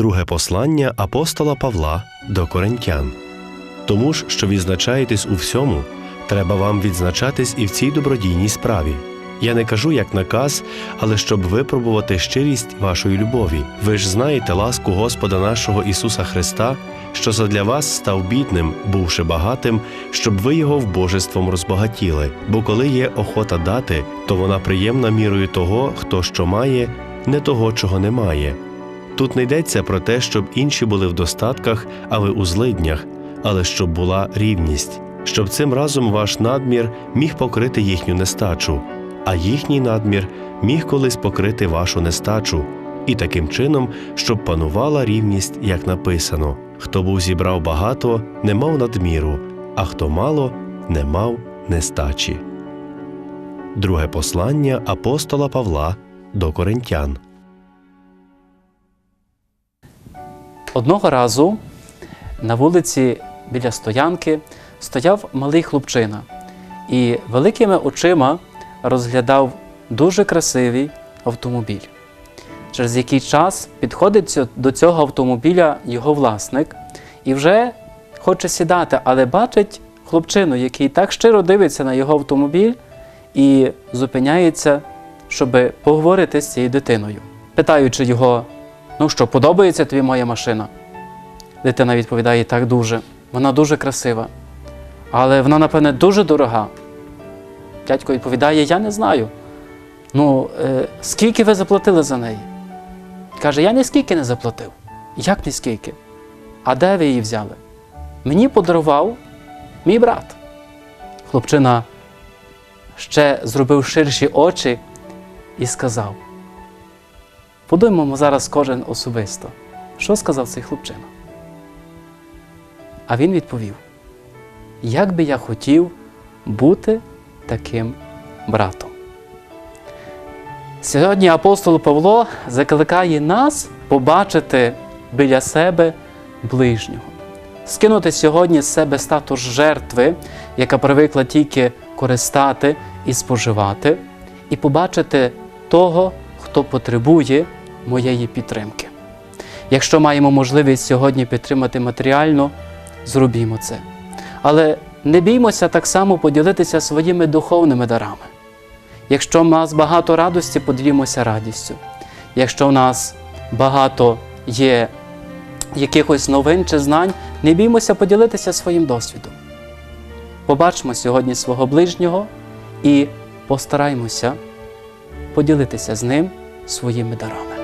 Друге послання апостола Павла до Коринтян. Тому ж, що відзначаєтесь у всьому, треба вам відзначатись і в цій добродійній справі. Я не кажу як наказ, але щоб випробувати щирість вашої любові. Ви ж знаєте ласку Господа нашого Ісуса Христа, що задля вас став бідним, бувши багатим, щоб ви його вбожеством розбагатіли. Бо коли є охота дати, то вона приємна мірою того, хто що має, не того, чого не має. Тут не йдеться про те, щоб інші були в достатках, а ви у злиднях, але щоб була рівність, щоб цим разом ваш надмір міг покрити їхню нестачу, а їхній надмір міг колись покрити вашу нестачу, і таким чином, щоб панувала рівність, як написано: хто був зібрав багато, не мав надміру, а хто мало, не мав нестачі. Друге послання апостола Павла до Коринтян. Одного разу на вулиці біля стоянки стояв малий хлопчина і великими очима розглядав дуже красивий автомобіль. Через який час підходить до цього автомобіля його власник і вже хоче сідати, але бачить хлопчину, який так щиро дивиться на його автомобіль і зупиняється, щоб поговорити з цією дитиною, питаючи його, ну що, подобається тобі моя машина? Дитина відповідає так дуже. Вона дуже красива. Але вона, напевне, дуже дорога. Дядько відповідає: Я не знаю. Ну, е, скільки ви заплатили за неї? Каже, я ні скільки не заплатив. Як ні скільки? А де ви її взяли? Мені подарував мій брат. Хлопчина ще зробив ширші очі і сказав: Подумаємо зараз кожен особисто. Що сказав цей хлопчина? А він відповів: Як би я хотів бути таким братом. Сьогодні апостол Павло закликає нас побачити біля себе ближнього, скинути сьогодні з себе статус жертви, яка привикла тільки користати і споживати, і побачити того, хто потребує моєї підтримки. Якщо маємо можливість сьогодні підтримати матеріально, зробімо це. Але не біймося так само поділитися своїми духовними дарами. Якщо в нас багато радості, поділімося радістю. Якщо в нас багато є якихось новин чи знань, не біймося поділитися своїм досвідом. Побачимо сьогодні свого ближнього і постараймося поділитися з ним своїми дарами.